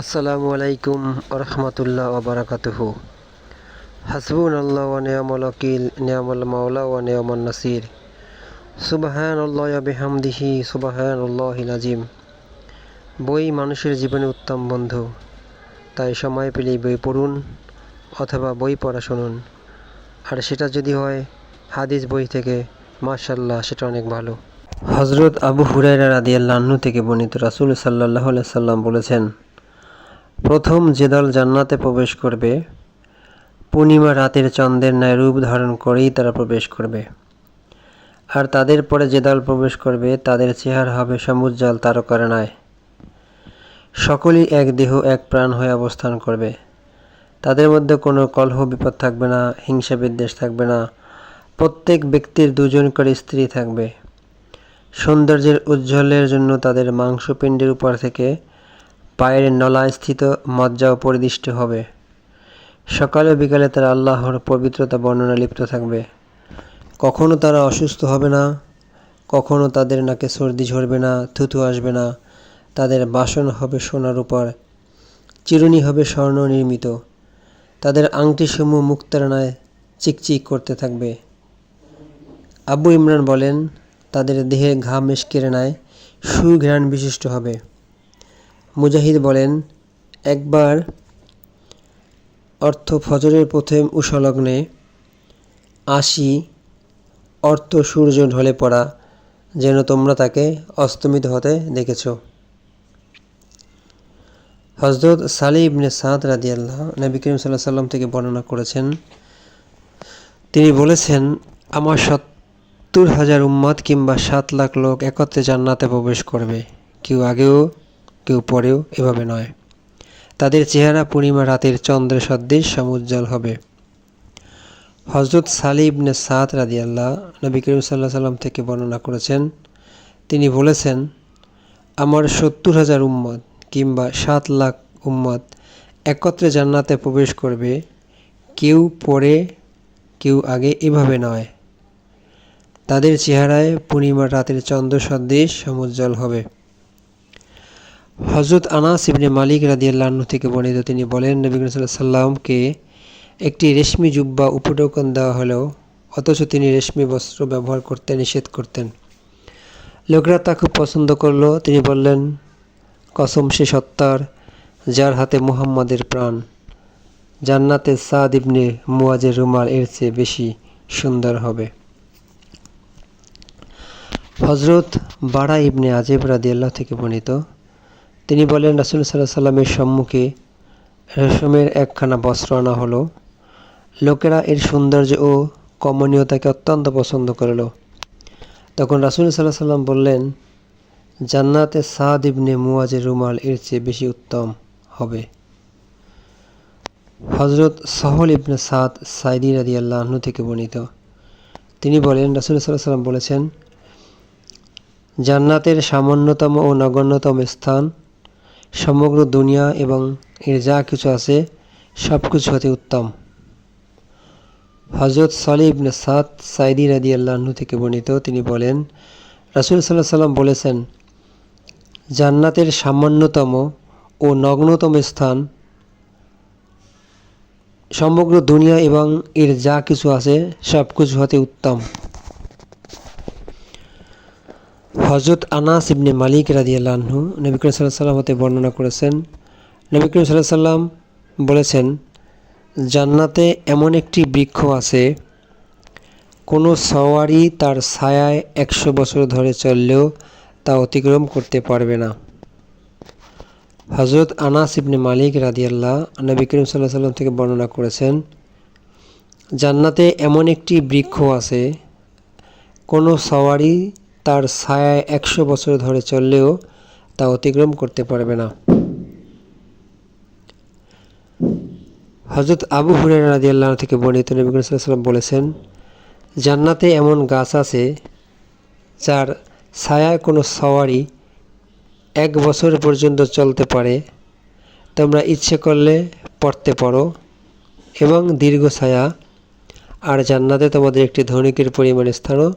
আসসালামু আলাইকুম রহমতুল্লাহ ওবরাকাতুহ হাসবুন আল্লাহ নিয়ামল ওয়াকিল, নিয়ামল মাওলা ওয়া নিয়ামল নাসির। সুবাহান আল্লাহ বিহামদিহি সুবাহান আল্লাহিল আজিম। বই মানুষের জীবনে উত্তম বন্ধু। তাই সময় পেলেই বই পড়ুন অথবা বই পড়া শুনুন। আর সেটা যদি হয়, হাদিস বই থেকে মাশাল্লাহ সেটা অনেক ভালো। হজরত আবু হুরাইরা রাদিয়াল্লাহু থেকে বর্ণিত রাসুল আলাইহি সাল্লাম বলেছেন প্রথম যে দল জান্নাতে প্রবেশ করবে, পূর্ণিমা রাতের চন্দ্রের ন্যায় রূপ ধারণ করেই তারা প্রবেশ করবে। আর তাদের পরে যে দল প্রবেশ করবে, তাদের চেহারা হবে সমুজ্জ্বল তারকার ন্যায়। সকলেই এক দেহ, এক প্রাণ হয়ে অবস্থান করবে। তাদের মধ্যে কোনো কলহ বিপদ থাকবে না, হিংসা বিদ্বেষ থাকবে না। প্রত্যেক ব্যক্তির দুজন করে স্ত্রী থাকবে। সৌন্দর্যের উজ্জ্বলের জন্য তাদের মাংসপিণ্ডের উপর থেকে পায়ের নলায় স্থিত মজ্জাও পরিদিষ্ট হবে। সকালে বিকালে তারা আল্লাহর পবিত্রতা বর্ণনা লিপ্ত থাকবে। কখনো তারা অসুস্থ হবে না, কখনো তাদের নাকে সর্দি ঝরবে না থুতু আসবে না। তাদের বাসন হবে সোনার উপর, চিরুনি হবে স্বর্ণ নির্মিত। তাদের আংটিসমূহ মুক্তারানায় চিকচিক করতে থাকবে। আবু ইমরান বলেন, তাদের দেহের ঘাম মেশকের নেয় সুঘ্রাণ বিশিষ্ট হবে। মুজাহিদ বলেন, একবার অর্থ ফজরের প্রথম উষলগ্নে আশি অর্থ সূর্য ঢলে পড়া, যেন তোমরা তাকে অস্তমিত হতে দেখেছ। হজরত সালি ইবনে সাদ রাদিয়াল্লাহ নবী করিম সাল্লাহ সাল্লাম থেকে বর্ণনা করেছেন, তিনি বলেছেন, আমার সত্তর হাজার উম্মাদ কিংবা সাত লাখ লোক একত্রে জান্নাতে প্রবেশ করবে। কেউ আগেও কেউ পরেও এভাবে নয়। তাদের চেহারা পূর্ণিমা রাতের চন্দ্র সদৃশ সমুজ্জ্বল হবে। হজরত সালি ইবনে সাদ রাদিয়াল্লাহ নবী করিম সাল্লাহ সাল্লাম থেকে বর্ণনা করেছেন। তিনি বলেছেন, আমার সত্তর হাজার উম্মত কিংবা সাত লাখ উম্মত একত্রে জান্নাতে প্রবেশ করবে। কেউ পরে, কেউ আগে এভাবে নয়। তাদের চেহারায় পূর্ণিমা রাতের চন্দ্র সদৃশ সমুজ্জ্বল হবে। হজরত আনাস ইবনে মালিক রাদিয়াল্লাহ থেকে বর্ণিত তিনি বলেন, নবী সাল্লাহ সাল্লামকে একটি রেশমি জুব্বা উপটোকন দেওয়া হলেও, অথচ তিনি রেশমি বস্ত্র ব্যবহার করতে নিষেধ করতেন। লোকরা তা খুব পছন্দ করল। তিনি বললেন, কসম সে সত্তার যার হাতে মুহাম্মাদের প্রাণ। জান্নাতে সাদ ইবনে মুয়াজের রুমাল এর চেয়ে বেশি সুন্দর হবে। হজরত বাড়া ইবনে আজেব রাদিয়াল্লাহ থেকে বর্ণিত তিনি বলেন, রাসুল সাল্লাহ সাল্লামের সম্মুখে রেশমের একখানা বস্ত্র আনা হলো। লোকেরা এর সৌন্দর্য ও কমনীয়তাকে অত্যন্ত পছন্দ করল। তখন রাসুল সাল্লাহ সাল্লাম বললেন, জান্নাতে সাদ ইবনে মুয়াজের রুমাল এর চেয়ে বেশি উত্তম হবে। হজরত সহল ইবনে সাদ সাইদি রাদি আল্লাহ থেকে বর্ণিত। তিনি বলেন, রাসুল সাল্লাহ সাল্লাম বলেছেন, জান্নাতের সামান্যতম ও নগণ্যতম স্থান সমগ্র দুনিয়া এবং এর যা কিছু আছে সব কিছু হতে উত্তম। হজরত সালি ইবনে সাদ সাইদি রাদি আল্লাহ্ন থেকে বর্ণিত তিনি বলেন, রাসুল সাল্লাহ সাল্লাম বলেছেন, জান্নাতের সামান্যতম ও নগ্নতম স্থান সমগ্র দুনিয়া এবং এর যা কিছু আছে সব কিছু হতে উত্তম। হজরত আনাস ইবনে মালিক রাদিয়াল্লাহু নবী সাল্লাহ সাল্লাম হতে বর্ণনা করেছেন। নবী সাল্লাহ সাল্লাম বলেছেন, জান্নাতে এমন একটি বৃক্ষ আছে, কোনো সওয়ারি তার ছায়ায় একশো বছর ধরে চললেও তা অতিক্রম করতে পারবে না। হজরত আনাস ইবনে মালিক রাদিয়াল্লাহ নবী সাল্লাহ সাল্লাম থেকে বর্ণনা করেছেন, জান্নাতে এমন একটি বৃক্ষ আছে, কোনো সওয়ারি তার ছায়ায় একশো বছর ধরে চললেও তা অতিক্রম করতে পারবে না। হজরত আবু হুরাই রাজি আল্লাহ থেকে বর্ণিত নবী বলেছেন, জান্নাতে এমন গাছ আছে যার ছায়ায় কোনো সওয়ারি এক বছর পর্যন্ত চলতে পারে, তোমরা ইচ্ছে করলে পড়তে পারো এবং দীর্ঘ ছায়া, আর জান্নাতে তোমাদের একটি ধনিকের পরিমাণ স্থানও